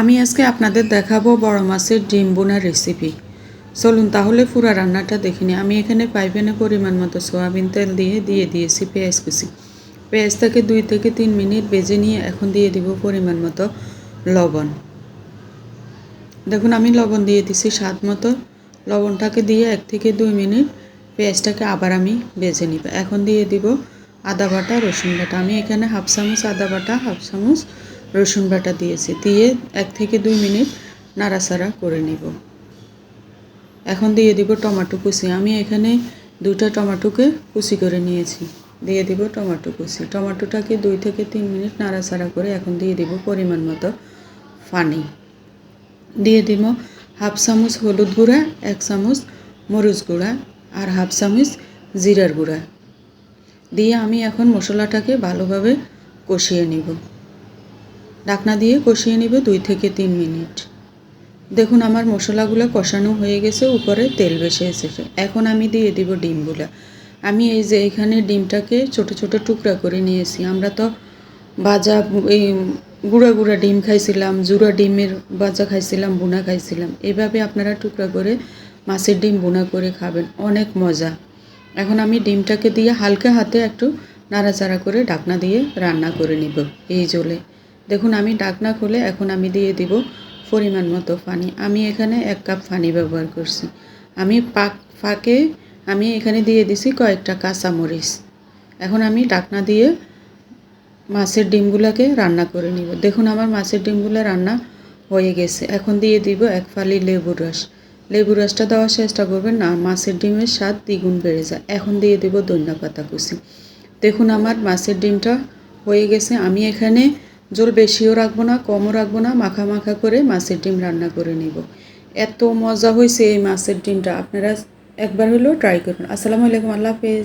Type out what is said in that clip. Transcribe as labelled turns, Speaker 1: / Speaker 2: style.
Speaker 1: আমি আজকে আপনাদের দেখাবো বড় মাছের ডিম বোনার রেসিপি চলুন তাহলে পুরো রান্নাটা দেখিনি আমি এখানে পাইপেনে পরিমাণ মতো সোয়াবিন তেল দিয়ে দিয়ে দিয়েছি পেঁয়াজ কুচি। পেঁয়াজটাকে দুই থেকে তিন মিনিট বেজে নিয়ে এখন দিয়ে দিব পরিমাণ মতো লবণ। দেখুন, আমি লবণ দিয়ে দিছি স্বাদ মতো। লবণটাকে দিয়ে এক থেকে দুই মিনিট পেঁয়াজটাকে আবার আমি বেজে নিব। এখন দিয়ে দিব আদা বাটা, রসুন বাটা। আমি এখানে হাফ চামচ আদা বাটা, হাফ চামচ রসুন বাটা দিয়েছি, দিয়ে এক থেকে দুই মিনিট নাড়াচাড়া করে নিব। এখন দিয়ে দিব টমাটো কুচি। আমি এখানে দুটা টমাটোকে কুচি করে নিয়েছি। দিয়ে দিব টমেটো কুচি। টমেটোটাকে দুই থেকে তিন মিনিট নাড়াচাড়া করে এখন দিয়ে দিব পরিমাণ মতো পানি। দিয়ে দিব হাফ চামচ হলুদ গুঁড়া, এক চামচ মরিচ গুঁড়া আর হাফ চামচ জিরার গুঁড়া। দিয়ে আমি এখন মশলাটাকে ভালোভাবে কষিয়ে নিব। ঢাকনা দিয়ে কষিয়ে নিব দুই থেকে তিন মিনিট। দেখুন, আমার মশলাগুলো কষানো হয়ে গেছে, উপরে তেল বেশি এসেছে এখন আমি দিয়ে দিব ডিমগুলা। আমি এই যে এখানে ডিমটাকে ছোট ছোট টুকরা করে নিয়েছি। আমরা তো ভাজা, এই গুঁড়া গুঁড়া ডিম খাইছিলাম, জুড়া ডিমের ভাজা খাইছিলাম বোনা খাইছিলাম। এভাবে আপনারা টুকরা করে মাছের ডিম বোনা করে খাবেন। অনেক মজা। এখন আমি ডিমটাকে দিয়ে হালকা হাতে একটু নাড়াচাড়া করে ঢাকনা দিয়ে রান্না করে নিব এই জলে। দেখুন, আমি ডাকনা খুলে এখন আমি দিয়ে দিব পরিমাণ মতো পানি। আমি এখানে এক কাপ পানি ব্যবহার করছি। আমি পাক, ফাঁকে আমি এখানে দিয়ে দিছি কয়েকটা কাঁচামরিচ। এখন আমি ডাকনা দিয়ে মাছের ডিমগুলোকে রান্না করে নিব। দেখুন, আমার মাছের ডিমগুলো রান্না হয়ে গেছে। এখন দিয়ে দিব এক ফালি লেবুর রস। লেবুর রসটা দেওয়ার চেষ্টা করবেন না, মাছের ডিমের স্বাদ দ্বিগুণ বেড়ে যায়। এখন দিয়ে দিব ধনিয়া পাতা কুচি। দেখুন, আমার মাছের ডিমটা হয়ে গেছে। আমি এখানে জল বেশিও রাখব না, কমও রাখব না, মাখা মাখা করে মাছের ডিম রান্না করে নেব। এত মজা হয়েছে এই মাছের ডিমটা, আপনারা একবার হলেও ট্রাই করবেন। আসসালামু আলাইকুম, আল্লাহ হাফেজ।